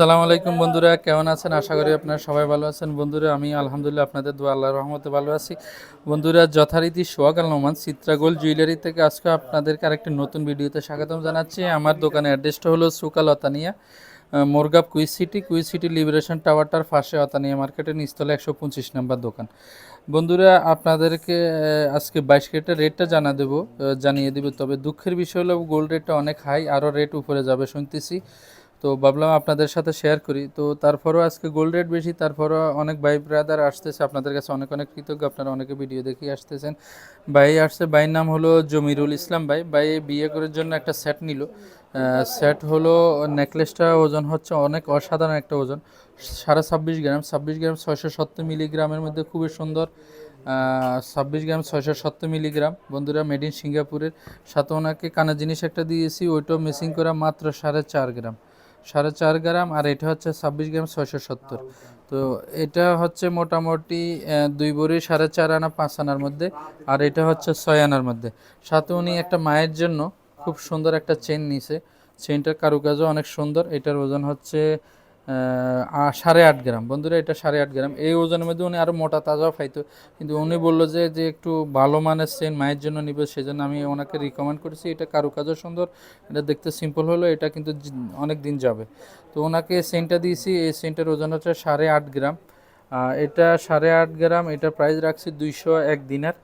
আসসালামু আলাইকুম বন্ধুরা, কেমন আছেন? আশা করি আপনারা সবাই ভালো আছেন। বন্ধুরা, আমি আলহামদুলিল্লাহ আপনাদের দোয়া, আল্লাহর রহমতে ভালো আছি। বন্ধুরা, যথারীতি সোয়াগাল নোমান, চিত্রাগোল জুয়েলারি থেকে আজকে আপনাদেরকে আরেকটি নতুন ভিডিওতে স্বাগতম জানাচ্ছি। আমার দোকানের অ্যাড্রেসটা হলো সুকাল অতানিয়া মোরগাপ Kuwait City Kuwait City liberation টাওয়ারটার পাশে অতানিয়া মার্কেটের নিচতলা একশো পঁচিশ নাম্বার দোকান। বন্ধুরা, আপনাদেরকে আজকে বাইশ ক্যারেটের রেটটা জানা দেবো জানিয়ে দেবো। তবে দুঃখের বিষয় হলো গোল্ড রেটটা অনেক হাই আরও রেট উপরে যাবে, শুনতেছি। তো ভাবলাম আপনাদের সাথে শেয়ার করি। তো তারপরও আজকে গোল্ড রেট বেশি, তারপরও অনেক ভাই ব্রাদার আসতেছে, আপনাদের কাছে অনেক অনেক কৃতজ্ঞ, আপনারা অনেকে ভিডিও দেখে আসতেছেন। ভাই আসছে, ভাইয়ের নাম হলো জমিরুল ইসলাম ভাই। ভাই বিয়ে করার জন্য একটা সেট নিল। সেট হলো নেকলেসটা ওজন হচ্ছে অনেক অসাধারণ একটা ওজন। সাড়ে ছাব্বিশ গ্রাম ছাব্বিশ গ্রাম ছয়শো সত্তর মিলিগ্রামের মধ্যে খুবই সুন্দর। ছাব্বিশ গ্রাম ছয়শো সত্তর মিলিগ্রাম। বন্ধুরা মেড ইন সিঙ্গাপুরের। সাথে ওনাকে কানা জিনিস একটা দিয়েছি, ওইটাও মিসিং করা মাত্র সাড়ে চার গ্রাম। সাড়ে চার গ্রাম আর এটা হচ্ছে ছাব্বিশ গ্রাম ছয়শো সত্তর। তো এটা হচ্ছে মোটামুটি দুই বড়ি সাড়ে চার আনা, পাঁচ আনার মধ্যে, আর এটা হচ্ছে ছয় আনার মধ্যে। সাথে উনি একটা মায়ের জন্য খুব সুন্দর একটা চেন নিছে। চেনটার কারুকাজও অনেক সুন্দর। এটার ওজন হচ্ছে সাড়ে আট গ্রাম। বন্ধুরা, এটা সাড়ে আট গ্রাম। এই ওজনের মধ্যে উনি আরও মোটা, তাজাও খাইতো। কিন্তু উনি বলল যে যে একটু ভালো মানের চেন মায়ের জন্য নিবে, সেজন্য আমি ওনাকে রিকমেন্ড করেছি। এটা কারুকাজও সুন্দর, এটা দেখতে সিম্পল হলো, এটা কিন্তু অনেক দিন যাবে। তো ওনাকে সেন্টটা দিয়েছি, এই সেন্টের ওজন হচ্ছে সাড়ে আট গ্রাম। এটা সাড়ে আট গ্রাম এটা প্রাইস রাখছি দুইশো এক দিনার।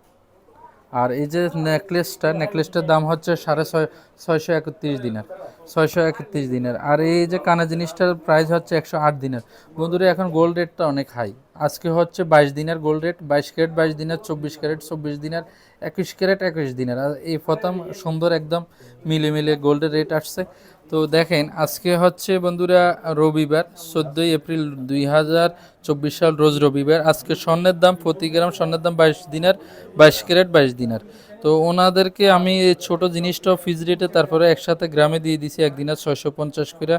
আর এই যে নেকলেসটা নেকলেসটার দাম হচ্ছে সাড়ে ছয় ছয়শো একত্রিশ দিনের, ছয়শো একত্রিশ দিনের। আর এই যে কানা জিনিসটার প্রাইস হচ্ছে একশো আট দিনের। বন্ধুরা, এখন গোল্ড রেটটা অনেক হাই আজকে হচ্ছে বাইশ দিনের গোল্ড রেট বাইশ ক্যারেট বাইশ দিনের চব্বিশ ক্যারেট চব্বিশ দিনের একুশ ক্যারেট একুশ দিনের। আর এই প্রথম সুন্দর একদম মিলে মিলে গোল্ডের রেট আসছে। তো দেখেন, আজকে হচ্ছে বন্ধুরা রবিবার, চোদ্দোই এপ্রিল দুই হাজার চব্বিশ সাল, রোজ রবিবার। আজকে স্বর্ণের দাম প্রতি গ্রাম স্বর্ণের দাম বাইশ দিনের, বাইশ ক্যারেট বাইশ দিনের। তো ওনাদেরকে আমি এই ছোট জিনিসটা ফিজ রেটে তারপরে একসাথে গ্রামে দিয়ে দিছি একদিনের ছয়শো পঞ্চাশ করে।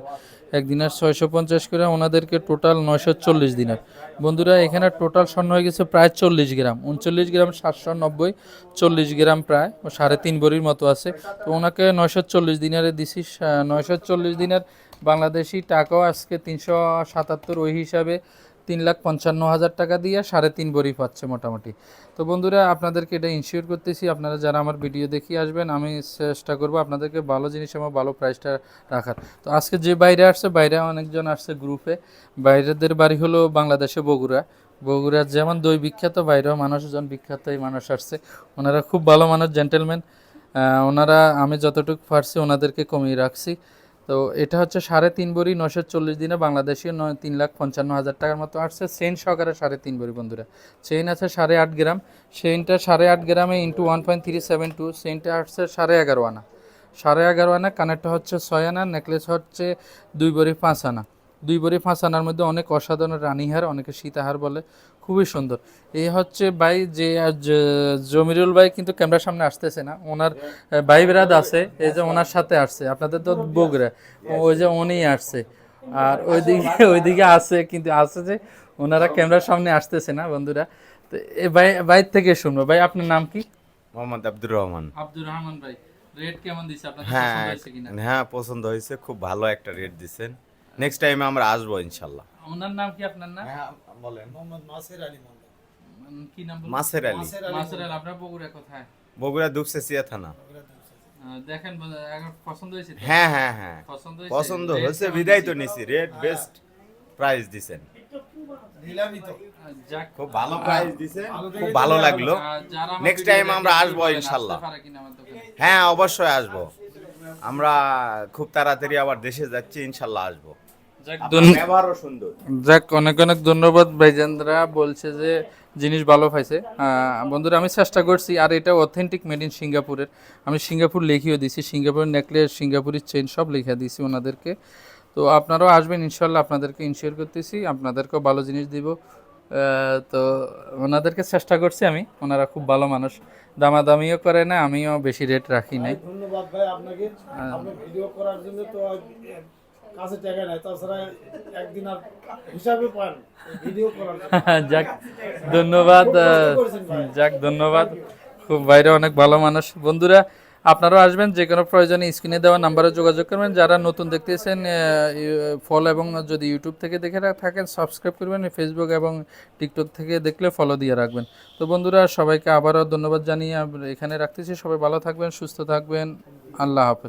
একদিনের ছয়শো পঞ্চাশ করে ওনাদেরকে টোটাল নয়শো চল্লিশ দিনের। বন্ধুরা, এখানে টোটাল স্বর্ণ হয়ে গেছে প্রায় চল্লিশ গ্রাম। উনচল্লিশ গ্রাম সাতশো নব্বই, চল্লিশ গ্রাম প্রায় সাড়ে তিন বড়ির মতো আছে। তো ওনাকে নয়শো চল্লিশ দিনারে দিছি নয়শো চল্লিশ দিনের বাংলাদেশি টাকাও আজকে তিনশো সাতাত্তর ওই হিসাবে তিন লাখ পঞ্চান্ন হাজার টাকা দিয়ে সাড়ে তিন বড়ি পাচ্ছে মোটামুটি। তো বন্ধুরা, আপনাদেরকে এটা ইনশিওর করতেছি। আপনারা যারা আমার ভিডিও দেখিয়ে আসবেন, আমি চেষ্টা করব আপনাদেরকে ভালো জিনিস আমার ভালো প্রাইসটা রাখার। তো আজকে যে বাইরে আসছে, বাইরে অনেকজন আসছে গ্রুপে বাইরেদের বাড়ি হলো বাংলাদেশে বগুড়া। বগুড়ার যেমন দই বিখ্যাত, বাইরেও মানুষজন বিখ্যাত এই মানুষ আসছে। ওনারা খুব ভালো মানুষ জেন্টেলম্যান ওনারা, আমি যতটুকু পারছি, ওনাদেরকে কমিয়ে রাখছি। তো এটা হচ্ছে সাড়ে তিন বড়ি নশো চল্লিশ দিনে বাংলাদেশি নয়, তিন লাখ পঞ্চান্ন হাজার টাকার মতো আসছে। চেন সহকারে সাড়ে তিন বড়ি বন্ধুরা। চেন আছে সাড়ে আট গ্রাম। চেনটা সাড়ে আট গ্রামে into one point three seven two চেনটা আসছে সাড়ে এগারো আনা। সাড়ে এগারো আনা, কানেরটা হচ্ছে ছয় আনা, নেকলেস হচ্ছে দুই বড়ি পাঁচ আনা। দুই বড়ি পাঁচ আনার মধ্যে অনেক অসাধারণ রানীহার অনেকে সীতাহার বলে। খুবই সুন্দর। এই হচ্ছে ভাই যে জমিরুল ভাই কিন্তু ক্যামেরার সামনে আসতেছে না। ওনার ভাই বেরাদ আছে এই যে ওনার সাথে আসছে। আপনাদের তো বগুড়া ওই যে উনি আসছে। আর ওইদিকে ওইদিকে আছে কিন্তু আছে যে ওনারা ক্যামেরার সামনে আসতেছে না বন্ধুরা। তো এই ভাই বাইর থেকে শুনব। ভাই আপনার নাম কি? মোহাম্মদ আব্দুর রহমান। আব্দুর রহমান ভাই রেট কেমন দিচ্ছে আপনার হ্যাঁ পছন্দ হয়েছে কিনা? হ্যাঁ পছন্দ হয়েছে। খুব ভালো একটা রেট দিচ্ছেন নেক্সট টাইমে আমরা আসব ইনশাল্লাহ। ওনার নাম কি আপনার নাম? হ্যাঁ বলেন। উম, কি নাম বলুন? মাসের আলী। মাসুর আল, আপনার বগুড়া কোথায়? বগুড়া দুপসেসিয়া থানা। দেখেন পছন্দ হয়েছে হ্যাঁ হ্যাঁ হ্যাঁ। পছন্দ হয়েছে? পছন্দ হয়েছে বিদায় তো? নিছি। রেট বেস্ট প্রাইস দিছেন। খুব ভালো প্রাইস খুব ভালো লাগল। আসব ইনশাল্লাহ। হ্যাঁ অবশ্যই আসব। আমরা খুব তাড়াতাড়ি আবার দেশে যাচ্ছি ইনশাল্লাহ আসব। যাক, অনেক অনেক ধন্যবাদ ভাইজানরা বলছে যে জিনিস ভালো পাইছে। বন্ধুরা আমি চেষ্টা করছি আর এটা অথেন্টিক মেড ইন সিঙ্গাপুরের। আমি সিঙ্গাপুর লিখিয়ে দিছি সিঙ্গাপুরের নেকলেস সিঙ্গাপুরের চেন সব লিখে দিছি ওনাদেরকে। তো আপনারাও আসবেন ইনশাল্লাহ আপনাদেরকে ইনশিওর করতেছি আপনাদেরকেও ভালো জিনিস দিব। তো ওনাদেরকে চেষ্টা করছি আমি ওনারা খুব ভালো মানুষ। দামাদামিও করে না আমিও বেশি রেট রাখি নাই। ধন্যবাদ ভাই আপনাকে। ভিডিও করার জন্য তো কাছে টাকা নাই তাছাড়া একদিন আর হিসাবে পান ভিডিও করার যাক ধন্যবাদ। যাক ধন্যবাদ। খুব বাইরে অনেক ভালো মানুষ। বন্ধুরা আপনারাও আসবেন যে কোনো প্রয়োজনে স্ক্রিনে দেওয়া নাম্বারে যোগাযোগ করবেন। যারা নতুন দেখতেছেন ফলো এবং যদি ইউটিউব থেকে দেখে থাকেন সাবস্ক্রাইব করবেন ফেসবুক এবং টিকটক থেকে দেখলে ফলো দিয়ে রাখবেন। তো বন্ধুরা সবাইকে আবারও ধন্যবাদ জানিয়ে এখানে রাখতেছি। সবাই ভালো থাকবেন সুস্থ থাকবেন। আল্লাহ হাফেজ।